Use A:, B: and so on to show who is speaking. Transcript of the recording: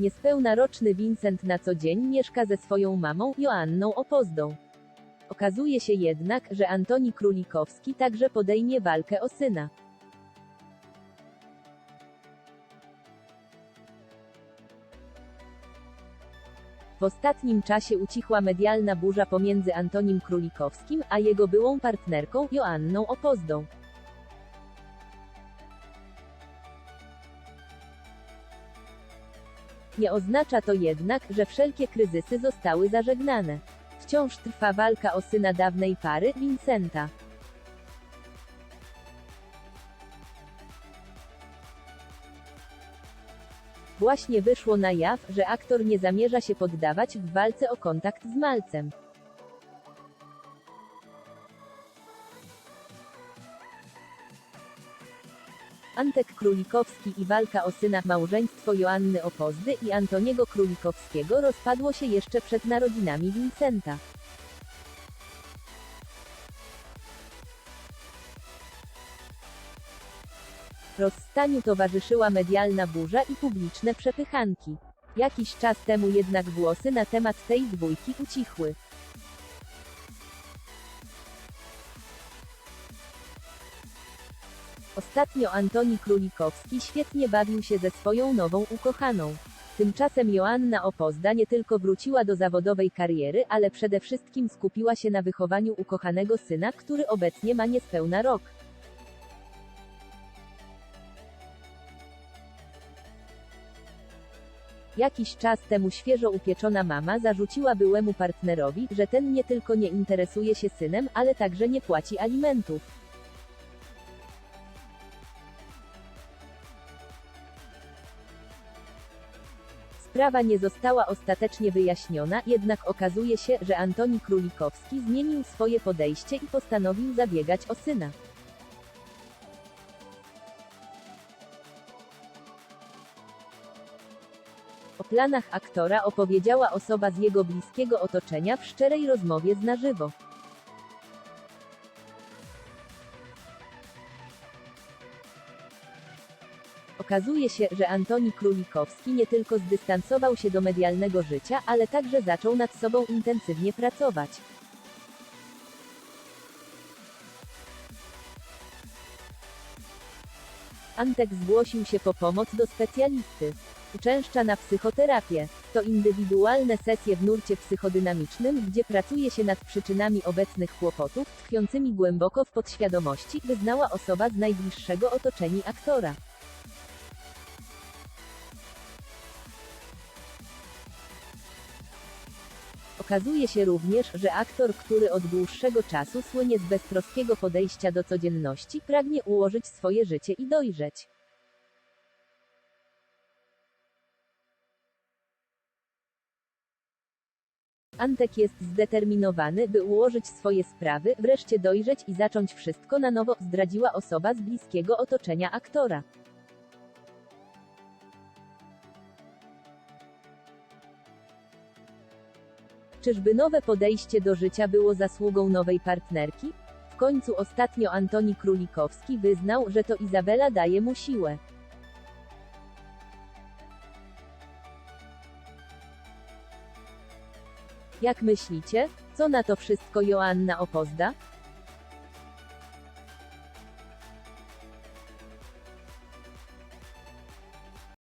A: Niespełna roczny Vincent na co dzień mieszka ze swoją mamą, Joanną Opozdą. Okazuje się jednak, że Antoni Królikowski także podejmie walkę o syna. W ostatnim czasie ucichła medialna burza pomiędzy Antonim Królikowskim a jego byłą partnerką, Joanną Opozdą. Nie oznacza to jednak, że wszelkie kryzysy zostały zażegnane. Wciąż trwa walka o syna dawnej pary, Vincenta. Właśnie wyszło na jaw, że aktor nie zamierza się poddawać w walce o kontakt z Malcem. Antek Królikowski i walka o syna, małżeństwo Joanny Opozdy i Antoniego Królikowskiego rozpadło się jeszcze przed narodzinami Vincenta. Rozstaniu towarzyszyła medialna burza i publiczne przepychanki. Jakiś czas temu jednak głosy na temat tej dwójki ucichły. Ostatnio Antoni Królikowski świetnie bawił się ze swoją nową ukochaną. Tymczasem Joanna Opozda nie tylko wróciła do zawodowej kariery, ale przede wszystkim skupiła się na wychowaniu ukochanego syna, który obecnie ma niespełna rok. Jakiś czas temu świeżo upieczona mama zarzuciła byłemu partnerowi, że ten nie tylko nie interesuje się synem, ale także nie płaci alimentów. Sprawa nie została ostatecznie wyjaśniona, jednak okazuje się, że Antoni Królikowski zmienił swoje podejście i postanowił zabiegać o syna. O planach aktora opowiedziała osoba z jego bliskiego otoczenia w szczerej rozmowie z na żywo. Okazuje się, że Antoni Królikowski nie tylko zdystansował się do medialnego życia, ale także zaczął nad sobą intensywnie pracować. Antek zgłosił się po pomoc do specjalisty. Uczęszcza na psychoterapię. To indywidualne sesje w nurcie psychodynamicznym, gdzie pracuje się nad przyczynami obecnych kłopotów, tkwiącymi głęboko w podświadomości, wyznała osoba z najbliższego otoczenia aktora. Okazuje się również, że aktor, który od dłuższego czasu słynie z beztroskiego podejścia do codzienności, pragnie ułożyć swoje życie i dojrzeć. Antek jest zdeterminowany, by ułożyć swoje sprawy, wreszcie dojrzeć i zacząć wszystko na nowo, zdradziła osoba z bliskiego otoczenia aktora. Czyżby nowe podejście do życia było zasługą nowej partnerki? W końcu ostatnio Antoni Królikowski wyznał, że to Izabela daje mu siłę. Jak myślicie, co na to wszystko Joanna Opozda?